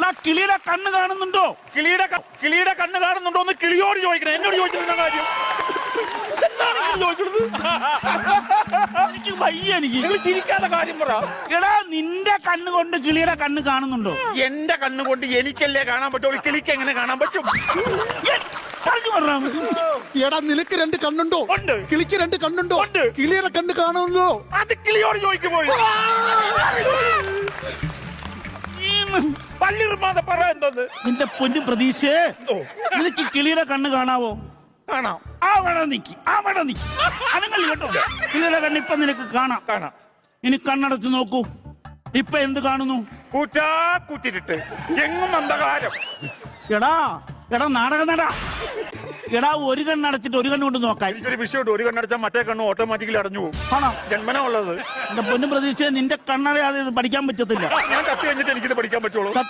എടാ കിളിയുടെ കണ്ണ് കാണുന്നുണ്ടോ? കിളിയുടെ ക- കിളിയുടെ കണ്ണ് കാണുന്നുണ്ടോ എന്ന് കിളിയോട് ചോദിക്കണം. എന്നോട് ചോദിച്ചിരുന്ന കാര്യം? എന്താണ് നിങ്ങൾ ചോദിച്ചത്? എനിക്ക് വയ്യ എനിക്ക്. നിങ്ങൾ ചിരിക്കാത്ത കാര്യം പറ. എടാ നിന്റെ കണ്ണ് കൊണ്ട് കിളിയുടെ കണ്ണ് കാണുന്നുണ്ടോ? എന്റെ കണ്ണുകൊണ്ട് എനിക്കല്ലേ കാണാൻ പറ്റുള്ളൂ? കിളിക്ക് എങ്ങനെ കാണാൻ പറ്റും? ഏ, പറഞ്ഞു പറഞ്ഞാ എടാ നിനക്ക് രണ്ട് കണ്ണുണ്ടോ? ഉണ്ട്. കിളിക്ക് രണ്ട് കണ്ണുണ്ടോ? ഉണ്ട്. കിളിയുടെ കണ്ണ് കാണുന്നോ അത് കിളിയോട് ചോദിക്കുമ്പോൾ പല്ലിറുമാതെ പറ എന്തോന്ന്? നിന്റെ പൊന്നു പ്രതീക്ഷ. ഓ നിനക്ക് കിളിയുടെ കണ്ണ് കാണാവോ? കാണാം. ആ വേണം നിക്ക് ആ വേണം നിക്ക്. അനങ്ങല്ല കേട്ടോ. കിളിയുടെ കണ്ണ് ഇപ്പൊ നിനക്ക് കാണാം. കാണാം. ഇനി കണ്ണടച്ച് നോക്കൂ. ഇപ്പൊ എന്ത് കാണുന്നു? കൂറ്റാ കൂറ്റിട്ട് എങ്ങും അന്ധകാരം. എടാ എടാ നാടകം നടാ. എടാ ഒരു കണ്ണടച്ചിട്ട് ഒരു കണ്ണുകൊണ്ട് നോക്കാൻ എനിക്കൊരു വിഷയമുണ്ട്. ഒരു കണ്ണടച്ചാൽ മറ്റേ കണ്ണ് ഓട്ടോമാറ്റിക്കലി അടഞ്ഞു പോകും. ആണോ? ജന്മന ഉള്ളത്. എന്റെ പൊന്നു പ്രതീക്ഷയെ നിന്റെ കണ്ണടയാതെ ഇത് പഠിക്കാൻ പറ്റത്തില്ല. ഞാൻ കത്തി കഴിഞ്ഞിട്ട് എനിക്കിത് പഠിക്കാൻ പറ്റുള്ളൂ.